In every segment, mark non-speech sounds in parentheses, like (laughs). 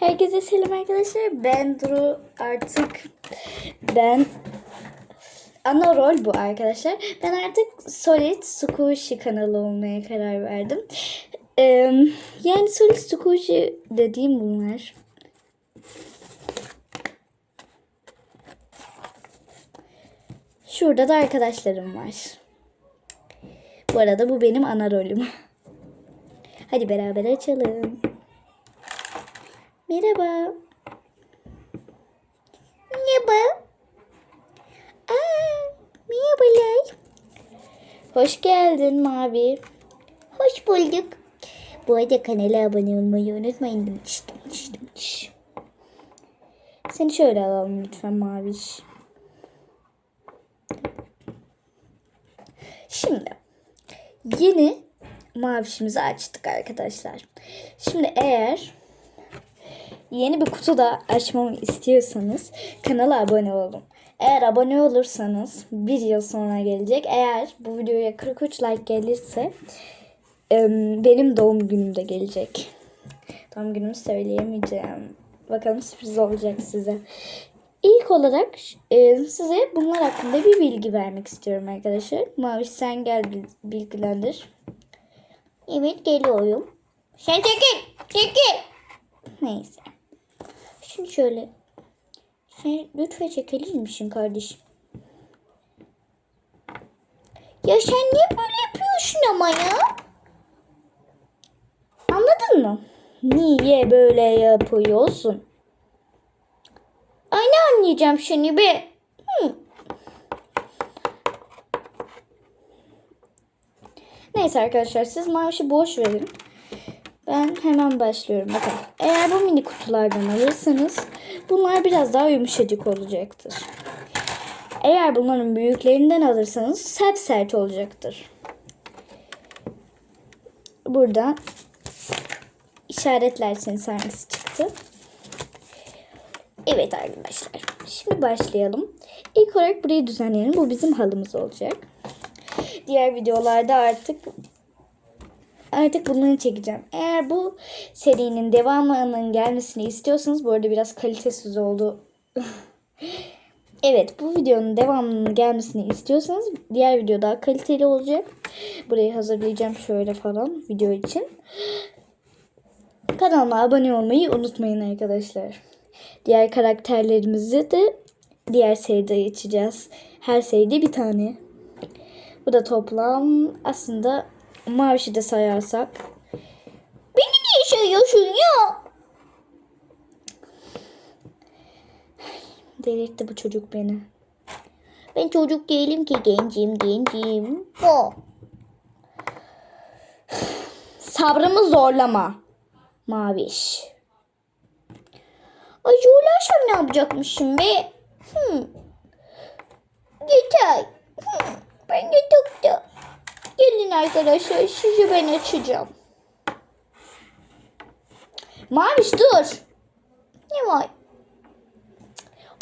Herkese selam arkadaşlar. Ben Duru artık ben ana rol bu arkadaşlar. Ben artık Solid Squishy kanalı olmaya karar verdim. Ee, yani Solid Squishy dediğim bunlar. Şurada da arkadaşlarım var. Bu arada bu benim ana rolüm. Hadi beraber açalım. Merhaba. Merhaba. Aa, merhabalar. Hoş geldin Mavi. Hoş bulduk. Bu arada kanala abone olmayı unutmayın. Dımış, dımış, dımış. Seni şöyle alalım lütfen Maviş. Şimdi yeni mavişimizi açtık arkadaşlar. Şimdi eğer yeni bir kutu da açmamı istiyorsanız kanala abone olun. Eğer abone olursanız bir yıl sonra gelecek. Eğer bu videoya 43 like gelirse benim doğum günümde gelecek. Doğum günümü söyleyemeyeceğim. Bakalım sürpriz olacak size. İlk olarak size bunlar hakkında bir bilgi vermek istiyorum arkadaşlar. Maviş sen gel bil- bilgilendir. Evet geliyorum. Sen çekil. Çekil. Neyse. Şimdi şöyle. Sen lütfen çekilir misin kardeşim? Ya sen niye böyle yapıyorsun ama ya? Anladın mı? Niye böyle yapıyorsun? Ay ne anlayacağım şimdi be? Hı. Neyse arkadaşlar siz mavişi boş verin. Ben hemen başlıyorum. Bakın eğer bu mini kutulardan alırsanız bunlar biraz daha yumuşacık olacaktır. Eğer bunların büyüklerinden alırsanız sert sert olacaktır. Burada işaretlerseniz hangisi çıktı. Evet arkadaşlar. Şimdi başlayalım. İlk olarak burayı düzenleyelim. Bu bizim halımız olacak. Diğer videolarda artık artık bunları çekeceğim. Eğer bu serinin devamının gelmesini istiyorsanız bu arada biraz kalitesiz oldu. (laughs) evet bu videonun devamının gelmesini istiyorsanız diğer video daha kaliteli olacak. Burayı hazırlayacağım şöyle falan video için. Kanalıma abone olmayı unutmayın arkadaşlar. Diğer karakterlerimizi de diğer seride açacağız. Her seride bir tane. Bu da toplam aslında Maviş'i de sayarsak. Beni niye sayıyorsun ya? Delirtti bu çocuk beni. Ben çocuk değilim ki gencim gencim. O. Sabrımı zorlama. Maviş. Ay zorlarsam ne yapacakmışım be? Hmm. Yeter. Hmm. Ben de tuttu. Gelin arkadaşlar sizi ben açacağım. Maviş dur. Ne var?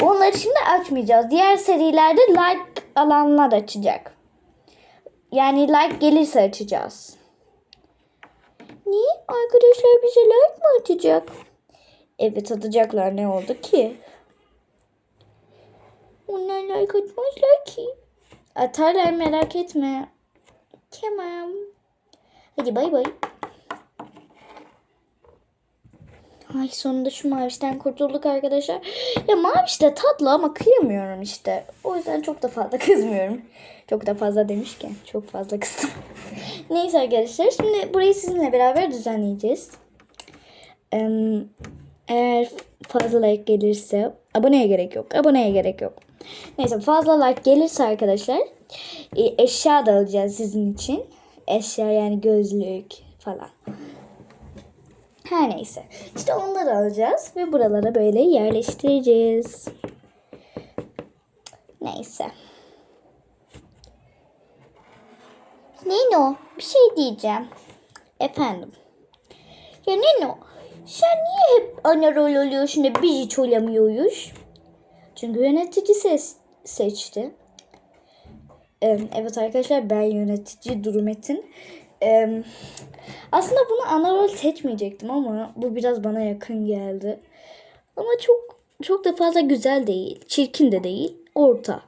Onları şimdi açmayacağız. Diğer serilerde like alanlar açacak. Yani like gelirse açacağız. Niye? Arkadaşlar bize like mı atacak? Evet atacaklar ne oldu ki? Onlar like atmazlar ki. Atarlar merak etme. Tamam. Hadi bay bay. Ay sonunda şu mavişten kurtulduk arkadaşlar. Ya maviş de tatlı ama kıyamıyorum işte. O yüzden çok da fazla (laughs) kızmıyorum. Çok da fazla demişken çok fazla kızdım. (laughs) Neyse arkadaşlar şimdi burayı sizinle beraber düzenleyeceğiz. Eğer fazla like gelirse aboneye gerek yok. Aboneye gerek yok. Neyse fazla like gelirse arkadaşlar e, eşya da alacağız sizin için. Eşya yani gözlük falan. Her neyse. İşte onları alacağız ve buralara böyle yerleştireceğiz. Neyse. Nino bir şey diyeceğim. Efendim. Ya Nino sen niye hep ana rol oluyorsun da biz hiç olamıyoruz? Çünkü yönetici ses seçti. Ee, Evet arkadaşlar ben yönetici Durumet'in Em, aslında bunu ana rol seçmeyecektim ama bu biraz bana yakın geldi. Ama çok çok da fazla güzel değil. Çirkin de değil. Orta.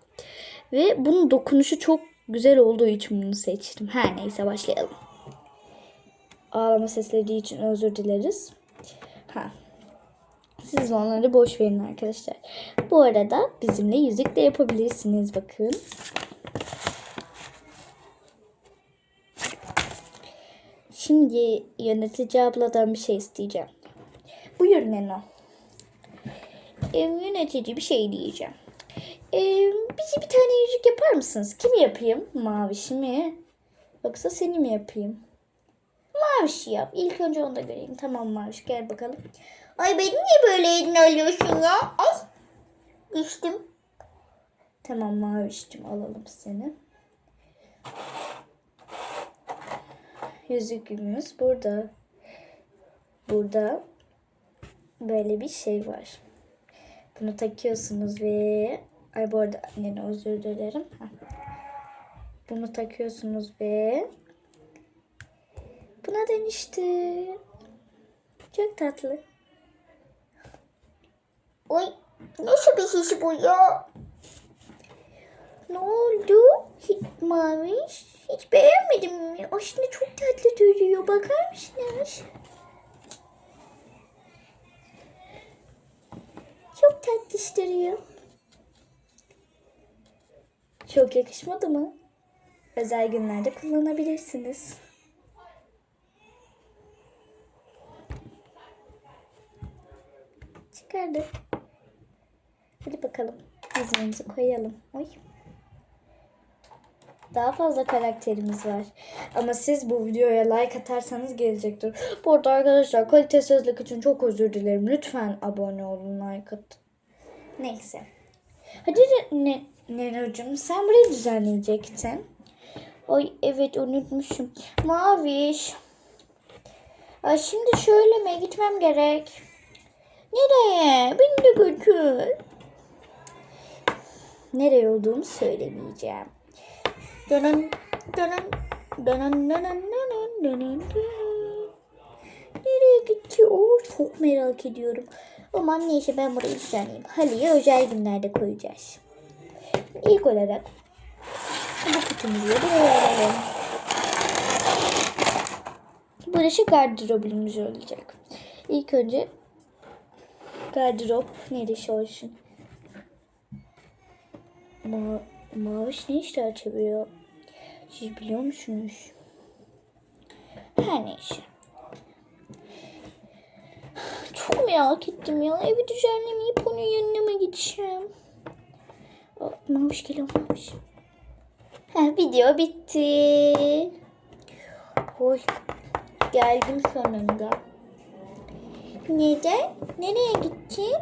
Ve bunun dokunuşu çok güzel olduğu için bunu seçtim. Her neyse başlayalım. Ağlama sesleri için özür dileriz. Ha. Siz onları boş verin arkadaşlar. Bu arada bizimle yüzük de yapabilirsiniz bakın. Şimdi yönetici abladan bir şey isteyeceğim. Buyur Neno. Ee, yönetici bir şey diyeceğim. Ee, bize bir tane yüzük yapar mısınız? Kim yapayım? Maviş mi? Yoksa seni mi yapayım? Maviş yap. İlk önce onu da göreyim. Tamam Maviş gel bakalım. Ay beni niye böyle elini alıyorsun ya? Ay. Düştüm. Tamam Maviş'cim alalım seni. Yüzükümüz burada. Burada böyle bir şey var. Bunu takıyorsunuz ve ay bu arada annene özür dilerim. Bunu takıyorsunuz ve buna dönüştü. Çok tatlı. Oy nasıl bir şişi bu ya? Ne oldu? Hiç maviş. Hiç beğenmedim mi? Aslında çok tatlı duruyor. Bakar mısınız? Çok tatlış duruyor. Çok yakışmadı mı? Özel günlerde kullanabilirsiniz. Çıkardık. Bakalım. Yüzümüzü koyalım. Oy. Daha fazla karakterimiz var. Ama siz bu videoya like atarsanız gelecektir. Bu arada arkadaşlar kalitesizlik için çok özür dilerim. Lütfen abone olun like at. Neyse. Hadi ne, Nero'cum sen burayı düzenleyecektin. Ay evet unutmuşum. Maviş. Ay şimdi şöyle mi gitmem gerek? Nereye? Beni de götür. Nereye olduğumu söylemeyeceğim. Dönün, dönün, dönün, dönün, dönün, dönün. Nereye gitti o? Çok merak ediyorum. Aman neyse ben burayı düzenleyeyim. Hali'ye özel günlerde koyacağız. İlk olarak bu kutumuzu buraya alalım. Burası gardırobumuz olacak. İlk önce gardırop neresi olsun? Ma Maviş ne işler çeviriyor? Siz biliyor musunuz? Her neyse. Çok merak ettim ya. Evi düzenlemeyip onun yanına mı gideceğim? Aa, Maviş geliyor Maviş. Ha, video bitti. Hoş. Geldim sonunda. Neden? Nereye gittin?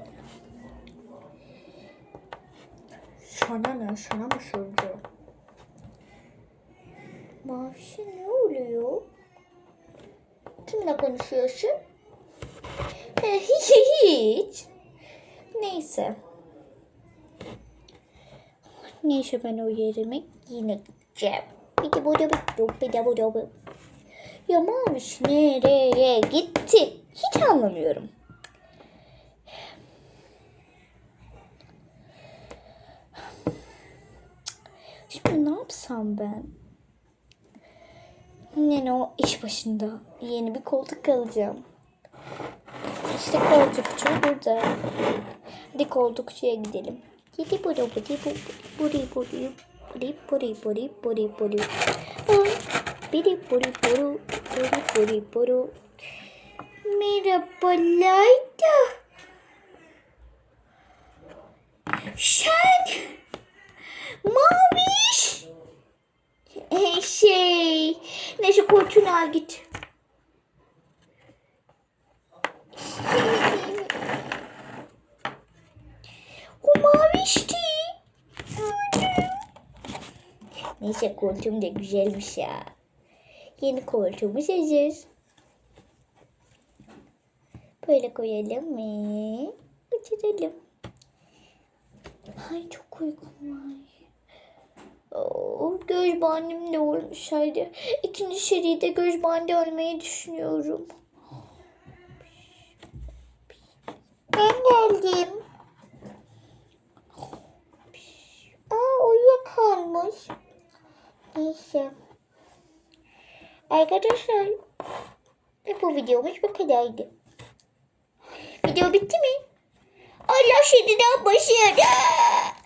Sana ne? Sana mı soracağım? Mavişe ne oluyor? Kimle konuşuyorsun? Hiç. hiç. Neyse. Neyse ben o yerime yine gideceğim. Bir de burada bir bir de burada bir. Ya Maviş nereye gitti? Hiç anlamıyorum. Şimdi ne yapsam ben? Yine o iş başında yeni bir koltuk alacağım. İşte koltukçu burada. Hadi koltukçuya gidelim. Gidi buri buri buri buri buri buri buri buri buri biri buri buru buri buri buru Merhabalar da. Sen Maviş. Şey. Neyse koltuğunu al git. O mavişti. Neyse koltuğum da güzelmiş ya. Yeni koltuğumuz hazır. Böyle koyalım mı? Götürelim. Ay çok uykum var. Göz bandım de olmuş hadi. İkinci seride göz bandı olmayı düşünüyorum. Ben geldim. Aa uyuyakalmış. Neyse. Arkadaşlar. Bu videomuz bu kadardı. Video bitti mi? Allah şimdiden başladı. Ya!